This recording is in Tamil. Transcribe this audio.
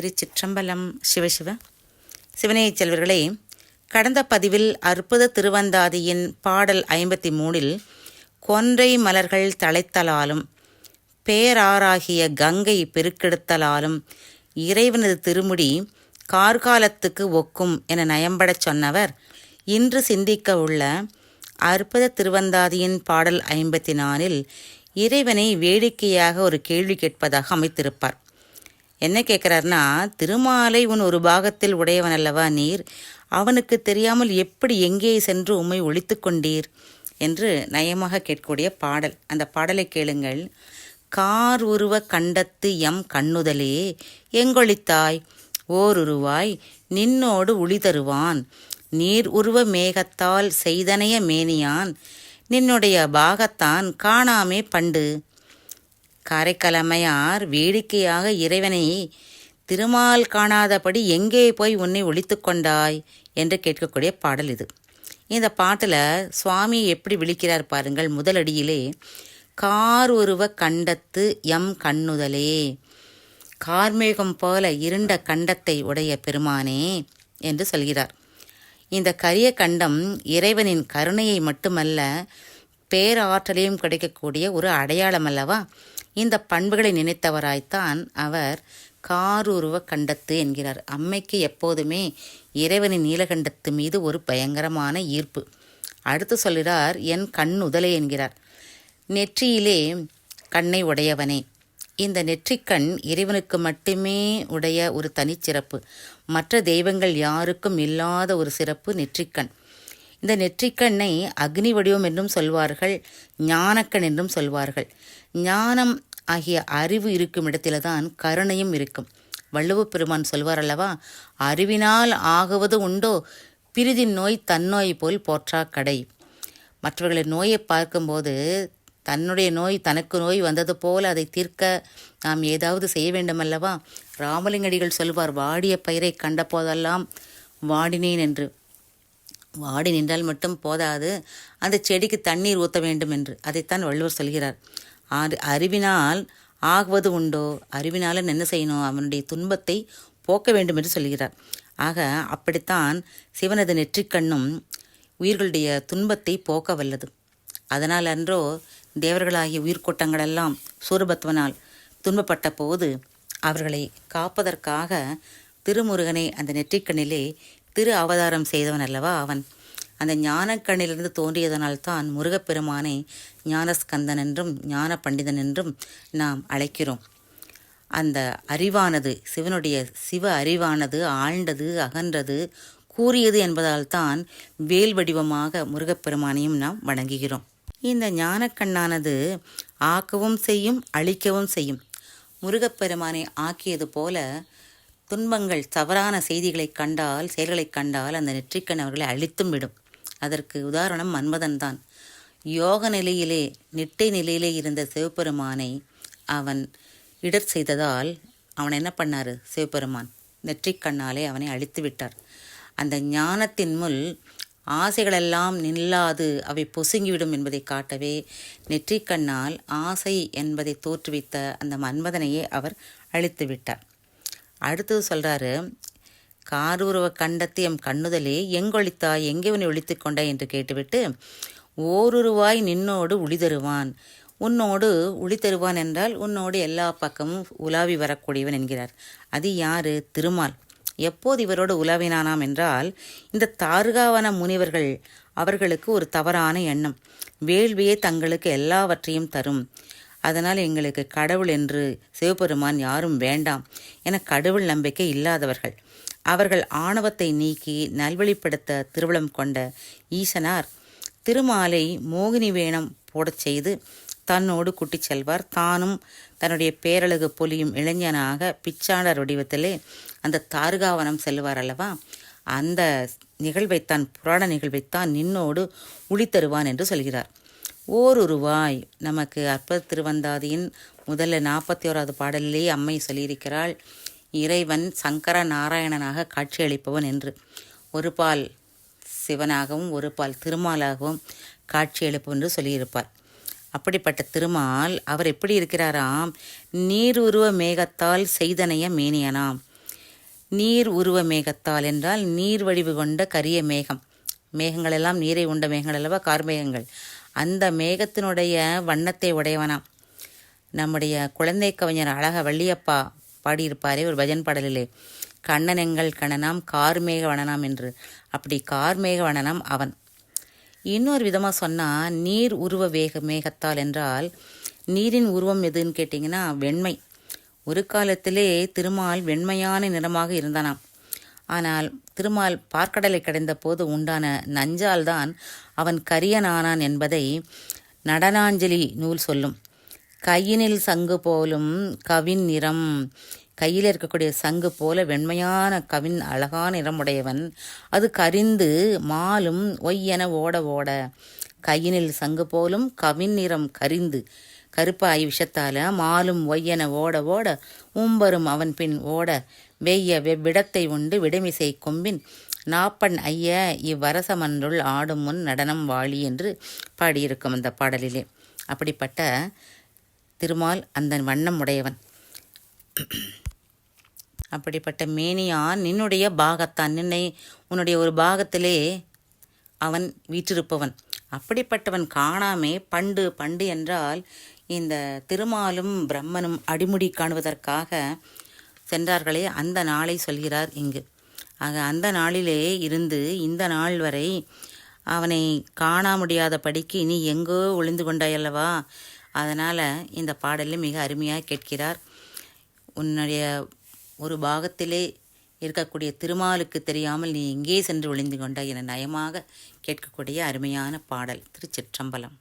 திருச்சிற்றம்பலம் சிவசிவ சிவனேய செல்வர்களே கடந்த பதிவில் அற்புத திருவந்தாதியின் பாடல் ஐம்பத்தி மூணில் கொன்றை மலர்கள் தழைத்தலாலும் பேராராகிய கங்கை பெருக்கெடுத்தலாலும் இறைவனது திருமுடி கார்காலத்துக்கு ஒக்கும் என நயம்படச் சொன்னவர் இன்று சிந்திக்க உள்ள அற்புத திருவந்தாதியின் பாடல் ஐம்பத்தி நாலில் இறைவனை வேடிக்கையாக ஒரு கேள்வி கேட்பதாக அமைத்திருப்பார். என்ன கேட்குறாருன்னா திருமாலை உன் ஒரு பாகத்தில் உடையவன் அல்லவா நீர்? அவனுக்கு தெரியாமல் எப்படி எங்கே சென்று உம்மை ஒழித்து கொண்டீர்? என்று நயமாக கேட்கக்கூடிய பாடல். அந்த பாடலை கேளுங்கள். கார் உருவ கண்டத்து எம் கண்ணுதலே எங்கொழித்தாய்? ஓருருவாய் நின்னோடு உளி தருவான். நீர் உருவ மேகத்தால் செய்தனைய மேனியான். நின்னுடைய பாகத்தான் காணாமே பண்டு. காரைக்கலமையார் வேடிக்கையாக இறைவனை திருமால் காணாதபடி எங்கே போய் உன்னை ஒழித்து கொண்டாய் என்று கேட்கக்கூடிய பாடல் இது. இந்த பாட்டில் சுவாமி எப்படி விழிக்கிறார் பாருங்கள். முதலடியிலே கார் உருவ கண்டத்து எம் கண்ணுதலே. கார்மேகம் போல இருண்ட கண்டத்தை உடைய பெருமானே என்று சொல்கிறார். இந்த கரிய கண்டம் இறைவனின் கருணையை மட்டுமல்ல பேராற்றலையும் கிடைக்கக்கூடிய ஒரு அடையாளம் அல்லவா? இந்த பண்புகளை நினைத்தவராய்த்தான் அவர் காரூருவ கண்டத்து என்கிறார். அம்மைக்கு எப்போதுமே இறைவனின் நீலகண்டத்து மீது ஒரு பயங்கரமான ஈர்ப்பு. அடுத்து சொல்கிறார் என் கண் உதலை என்கிறார். நெற்றியிலே கண்ணை உடையவனே. இந்த நெற்றிக்கண் இறைவனுக்கு மட்டுமே உடைய ஒரு தனிச்சிறப்பு மற்ற தெய்வங்கள் யாருக்கும் இல்லாத ஒரு சிறப்பு நெற்றிக்கண் இந்த நெற்றிக்கண்ணை அக்னி வடிவம் என்றும் சொல்வார்கள் ஞானக்கண் என்றும் சொல்வார்கள். ஞானம் ஆகிய அறிவு இருக்கும் இடத்தில்தான் கருணையும் இருக்கும். வள்ளுவ பெருமான் சொல்வார் அல்லவா அறிவினால் ஆகுவது உண்டோ? பிரிதின் நோய் தன்னோய் போல் போற்றா கடை. மற்றவர்களின் நோயை பார்க்கும்போது தன்னுடைய நோய் தனக்கு நோய் வந்தது போல் அதை தீர்க்க நாம் ஏதாவது செய்ய வேண்டுமல்லவா? ராமலிங்கடிகள் சொல்வார் வாடிய பயிரை கண்ட போதெல்லாம் வாடினேன் என்று. வாடி நின்றால் மட்டும் போதாது அந்த செடிக்கு தண்ணீர் ஊற்ற வேண்டும் என்று. அதைத்தான் வள்ளுவர் சொல்கிறார். ஆறு அறிவினால் ஆகுவது உண்டோ? அறிவினால என்ன செய்யணும்? அவனுடைய துன்பத்தை போக்க வேண்டும் என்று சொல்கிறார் ஆக அப்படித்தான் சிவனது நெற்றிக்கண்ணும் உயிர்களுடைய துன்பத்தை போக்க வல்லது. அதனால் அன்றோ தேவர்களாகிய உயிர்கூட்டங்களெல்லாம் சூரபத்வனால் துன்பப்பட்ட போது அவர்களை காப்பதற்காக திருமுருகனை அந்த நெற்றிக்கண்ணிலே திரு அவதாரம் செய்தவன் அல்லவா அவன்? அந்த ஞானக்கண்ணிலிருந்து தோன்றியதனால்தான் முருகப்பெருமானை ஞானஸ்கந்தன் என்றும் ஞான பண்டிதன் என்றும் நாம் அழைக்கிறோம். அந்த அறிவானது சிவனுடைய சிவ அறிவானது ஆழ்ந்தது அகன்றது கூறியது என்பதால் தான் வேல் வடிவமாக முருகப்பெருமானையும் நாம் வணங்குகிறோம். இந்த ஞானக்கண்ணானது ஆக்கவும் செய்யும் அழிக்கவும் செய்யும். முருகப்பெருமானை ஆக்கியது போல துன்பங்கள் தவறான செய்திகளை கண்டால் செயல்களை கண்டால் அந்த நெற்றிக்கண் அவர்களை அழித்தும் விடும். அதற்கு உதாரணம் மன்மதன் தான் யோக நிலையிலே நிட்டை நிலையிலே இருந்த சிவபெருமானை அவன் இடர் செய்ததால் அவன் என்ன பண்ணார்? சிவபெருமான் நெற்றிக்கண்ணாலே அவனை அழித்து விட்டார். அந்த ஞானத்தின் முல் ஆசைகளெல்லாம் நில்லாது அவை பொசுங்கிவிடும் என்பதை காட்டவே நெற்றிக்கண்ணால் ஆசை என்பதை தோற்றுவித்த அந்த மன்மதனையே அவர் அழித்து விட்டார். அடுத்தது சொல்கிறாரு காரூரவ கண்டத்து எம் கண்ணுதலே எங்கொழித்தாய் எங்கே உன்னை ஒழித்து கொண்டாய்? என்று கேட்டுவிட்டு ஓருருவாய் நின்னோடு உளிதருவான். உன்னோடு உளி தருவான் என்றால் உன்னோடு எல்லா பக்கமும் உலாவி வரக்கூடியவன் என்கிறார். அது யாரு? திருமால். எப்போது இவரோடு உலாவினானாம் என்றால் இந்த தாருகாவன முனிவர்கள் அவர்களுக்கு ஒரு தவறான எண்ணம். வேள்வியே தங்களுக்கு எல்லாவற்றையும் தரும். அதனால் எங்களுக்கு கடவுள் என்று சிவபெருமான் யாரும் வேண்டாம். என கடவுள் நம்பிக்கை இல்லாதவர்கள். அவர்கள் ஆணவத்தை நீக்கி நல்வழிப்படுத்த திருவிழம் கொண்ட ஈசனார் திருமாலை மோகினி வேணம் போடச் செய்து தன்னோடு கூட்டிச் செல்வார். தானும் தன்னுடைய பேரழகு பொலியும் இளைஞனாக பிச்சாண்டர் வடிவத்திலே அந்த தாருகாவனம் செல்வார் அல்லவா? அந்த நிகழ்வைத்தான் புராண நிகழ்வைத்தான் நின்னோடு உளி தருவான் என்று சொல்கிறார். ஓருருவாய் நமக்கு அற்புத திருவந்தாதியின் முதல்ல நாற்பத்தி ஓராவது பாடலிலேயே அம்மை சொல்லியிருக்கிறாள் இறைவன் சங்கர நாராயணனாக காட்சியளிப்பவன் என்று. ஒரு பால் சிவனாகவும் ஒரு பால் திருமாலாகவும் காட்சியளிப்பவன் என்று சொல்லியிருப்பார். அப்படிப்பட்ட திருமால் அவர் எப்படி இருக்கிறாராம்? நீர் உருவ மேகத்தால் செய்தனைய மேனியனாம். நீர் உருவ மேகத்தால் என்றால் நீர் வடிவு கொண்ட கரிய மேகம். மேகங்கள் எல்லாம் நீரை உண்ட மேகங்கள் அல்லவா? கார்மேகங்கள் அந்த மேகத்தினுடைய வண்ணத்தை உடையவனாம். நம்முடைய குழந்தை கவிஞர் அழக வள்ளியப்பா பாடியிருப்பாரே ஒரு பஜன் பாடலிலே. கண்ணன் எங்கள் கண்ணனாம் கார்மேக வனனாம் என்று. அப்படி கார்மேக வனனாம் அவன். இன்னொரு விதமாக சொன்னால் நீர் உருவ வேக மேகத்தால் என்றால் நீரின் உருவம் எதுன்னு கேட்டிங்கன்னா வெண்மை. ஒரு காலத்திலே திருமால் வெண்மையான நிறமாக இருந்தானாம். ஆனால் திருமால் பார்க்கடலை கடைந்த போது உண்டான நஞ்சால்தான் அவன் கரியனானான் என்பதை நடனாஞ்சலி நூல் சொல்லும். கையினில் சங்கு போலும் கவின் நிறம். கையில் இருக்கக்கூடிய சங்கு போல வெண்மையான கவின் அழகான நிறமுடையவன். அது கரிந்து மாலும் ஒய்யென ஓட ஓட. கையினில் சங்கு போலும் கவின் நிறம் கரிந்து. கருப்பாய் விஷத்தால மாலும் ஒய்யென ஓட ஓட ஊம்பரும் அவன் பின் ஓட. வெய்ய வெவ்விடத்தை உண்டு விடுமிசை கொம்பின். நாப்பன் ஐய இவ்வரசமன்றுள் ஆடும் முன் நடனம் வாழி என்று பாடியிருக்கும் அந்த பாடலிலே. அப்படிப்பட்ட திருமால் அந்த வண்ணம் உடையவன். அப்படிப்பட்ட மேனியான் நின்னுடைய பாகத்தான். நின்னை உன்னுடைய ஒரு பாகத்திலே அவன் வீற்றிருப்பவன். அப்படிப்பட்டவன் காணாமே. பண்டு பண்டு என்றால் இந்த திருமாலும் பிரம்மனும் அடிமுடி காணுவதற்காக சென்றார்களே அந்த நாளை சொல்கிறார் இங்கு. ஆக அந்த நாளிலே இருந்து இந்த நாள் வரை அவனை காண முடியாதபடிக்கு இனி எங்கோ ஒளிந்து கொண்டாயல்லவா? அதனால் இந்த பாடலில் மிக அருமையாக கேட்கிறார். உன்னுடைய ஒரு பாகத்திலே இருக்கக்கூடிய திருமாலுக்கு தெரியாமல் நீ எங்கே சென்று ஒளிந்து கொண்டாய் என நயமாக கேட்கக்கூடிய அருமையான பாடல். திருச்சிற்றம்பலம்.